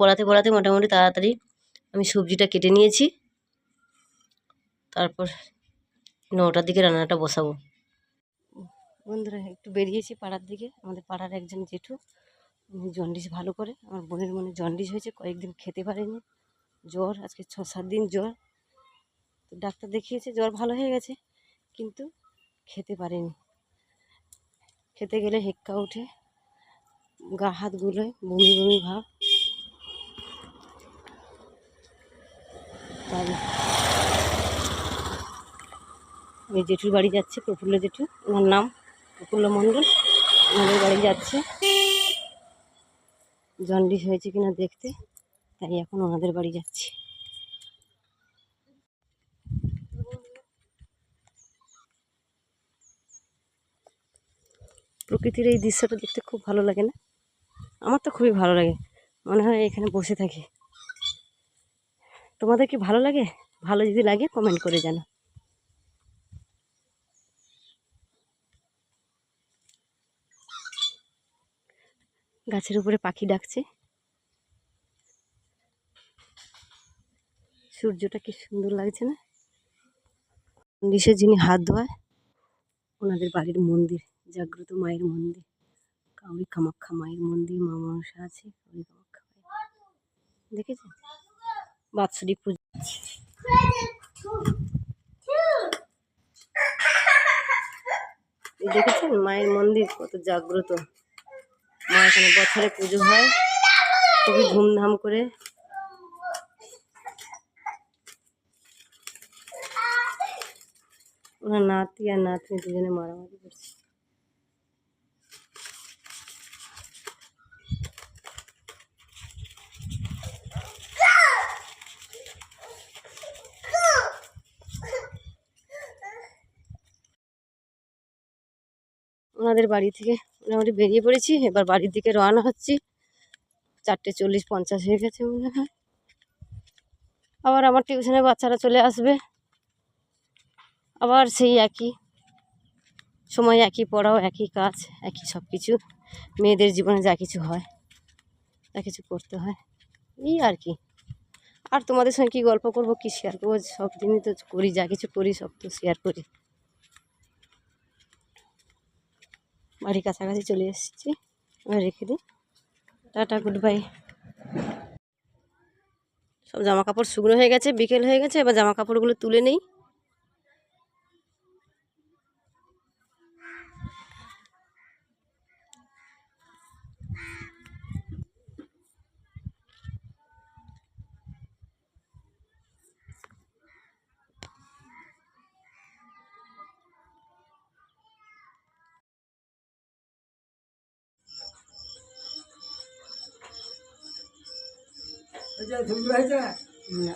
পড়াতে পড়াতে মোটামুটি তাড়াতাড়ি আমি সবজিটা কেটে নিয়েছি। তারপর নটার দিকে রান্নাটা বসাবো। বন্ধুরা, একটু বেরিয়েছি পাড়ার দিকে। আমাদের পাড়ার একজন জেঠু জন্ডিস ভালো করে। আমার বোনের মনে জন্ডিস হয়েছে, কয়েকদিন খেতে পারেনি। জ্বর, আজকে ছ সাত দিন জ্বর। তো ডাক্তার দেখিয়েছে, জ্বর ভালো হয়ে গেছে, কিন্তু খেতে পারেনি। খেতে গেলে হেক্কা ওঠে গা হাত গুলোয় বমি বমি ভাব। তাহলে। ওই জেঠুর বাড়ি যাচ্ছে, প্রফুল্ল জেঠু, ওনার নাম প্রফুল্ল মণ্ডল, ওনাদের বাড়ি যাচ্ছে। জন্ডিস হয়েছে কিনা দেখতে, তাই এখন ওনাদের বাড়ি যাচ্ছি। প্রকৃতির এই দৃশ্যটা দেখতে খুব ভালো লাগে না? আমার তো খুবই ভালো লাগে। মনে হয় এখানে বসে থাকি। তোমাদের কি ভালো লাগে? ভালো যদি লাগে কমেন্ট করে জানো গাছের উপরে পাখি ডাকছে। সূর্যটা কি সুন্দর লাগছে না? নিশে যিনি হাত ধোয়ায় ওনাদের বাড়ির মন্দির, জাগ্রত মায়ের মন্দির। কাউরি কামাখ্যা মায়ের মন্দির, মা মনসা আছে কাউরি কামাখ্যা বাৎসরিক পুজো। দেখেছেন? মায়ের মন্দির, কত জাগ্রত। মা এখানে বছরে পুজো হয়। খুবই ধুমধাম করে। ওনার নাতি আর নাতনি দুজনে মারামারি করছে। ওনাদের বাড়ি থেকে মোটামুটি বেরিয়ে পড়েছি। এবার বাড়ির দিকে রওনা হচ্ছি। চারটে চল্লিশ পঞ্চাশ হয়ে গেছে মনে হয়। আবার আমার টিউশনে বাচ্চারা চলে আসবে। আবার সেই একই সময়, একই পড়াও, একই কাজ, একই সব কিছু মেয়েদের জীবনে যা কিছু হয়, যা কিছু করতে হয়, এই আর কি। আর তোমাদের সঙ্গে কী গল্প করব, কী শেয়ার করব? সব দিনই তো করি, যা কিছু করি, সব তো শেয়ার করি। বাড়ির কাছাকাছি চলে এসেছি। এবার রেখে দিই। টাটা গুড বাই সব জামা কাপড় শুকনো হয়ে গেছে, বিকেল হয়ে গেছে, এবার জামা কাপড়গুলো তুলে নেই। এটা ছবি হয়েছে না।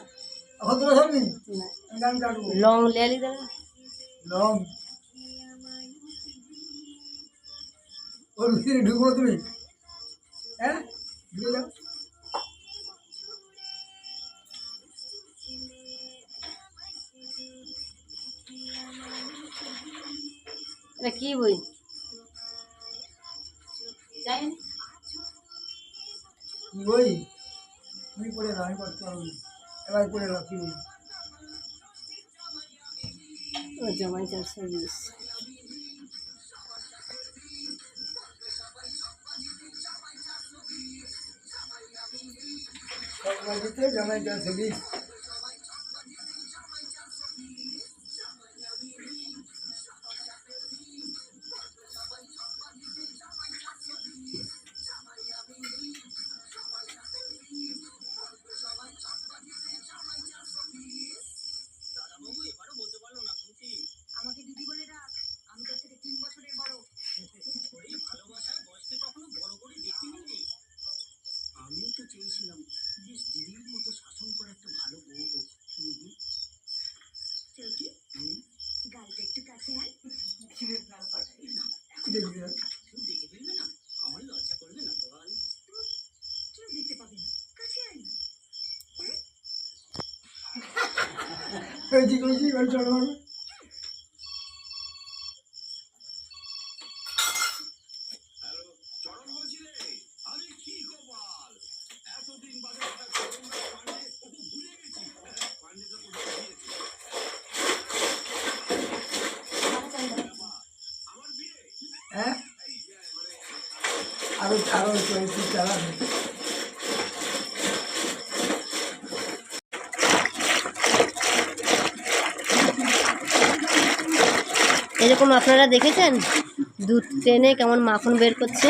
এখন তোরা না। গান কাটবো। লং লেয়ালি দেবে? লং। ওর ভিতরে ঢুকবো তুমি? হ্যাঁ? ঢুকে যাও। এটা কি বই? কি বই? তুমি পড়ে নাও আমি পড়তে পারব না। এবার পড়ে নাও কি ও জামাই চারশো বিশ সব জামাই চারশো বিশ দেখবি। দেখে ফেলবে না? আমার লজ্জা করবে না বল। কেউ দেখতে পাবে না। কাছে আয় না। এই যে করেছি জীবন চলো। এরকম আপনারা দেখেছেন? দুধ টেনে কেমন মাখন বের করছে?